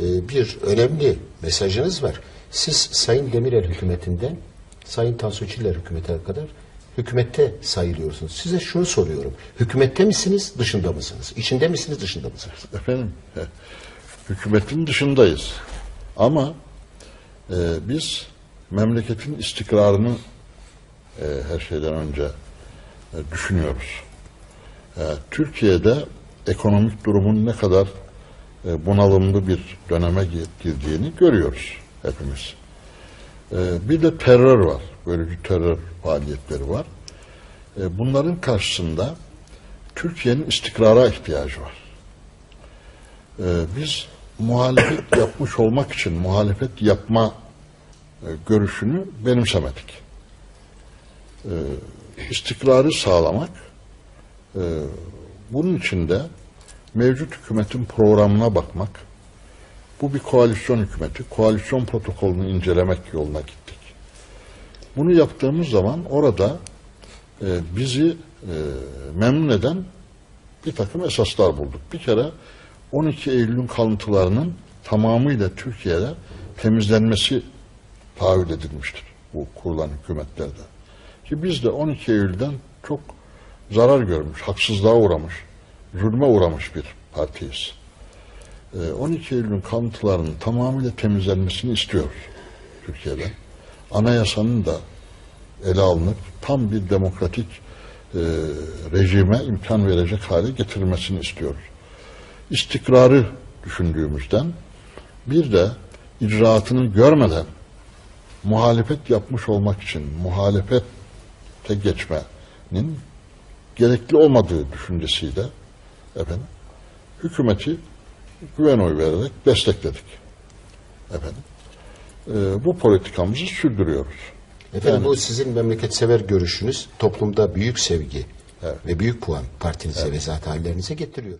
e, bir önemli mesajınız var. Siz Sayın Demirel hükümetinden Sayın Tansu Çiller hükümetine kadar hükümette sayılıyorsunuz. Size şunu soruyorum. Hükümette misiniz, dışında mısınız? İçinde misiniz, dışında mısınız? Efendim, hükümetin dışındayız. Ama e, biz memleketin istikrarını e, her şeyden önce e, düşünüyoruz. E, Türkiye'de ekonomik durumun ne kadar bunalımlı bir döneme gir- girdiğini görüyoruz hepimiz. E, bir de terör var. Bölücü terör faaliyetleri var. E, bunların karşısında Türkiye'nin istikrara ihtiyacı var. Biz muhalefet yapmış olmak için muhalefet yapma e, görüşünü benimsemedik. İstikrarı sağlamak, e, bunun için de mevcut hükümetin programına bakmak, bu bir koalisyon hükümeti, koalisyon protokolünü incelemek yoluna gittik. Bunu yaptığımız zaman orada e, bizi e, memnun eden bir takım esaslar bulduk. Bir kere 12 Eylül'ün kalıntılarının tamamıyla Türkiye'de temizlenmesi taahhüt edilmiştir bu kurulan hükümetlerde. Ki biz de 12 Eylül'den çok zarar görmüş, haksızlığa uğramış, zulme uğramış bir partiyiz. Ee, 12 Eylül'ün kalıntılarının tamamıyla temizlenmesini istiyoruz Türkiye'de. Anayasanın da ele alınıp tam bir demokratik e, rejime imkan verecek hale getirilmesini istiyoruz. İstikrarı düşündüğümüzden bir de icraatını görmeden muhalefet yapmış olmak için muhalefete geçmenin gerekli olmadığı düşüncesiyle efendim hükümeti güven oy vererek destekledik. Efendim e, bu politikamızı sürdürüyoruz. Efendim Yani- bu sizin memleketsever görüşünüz toplumda büyük sevgi ve büyük puan partinize ve zaten hallerinize getiriyor.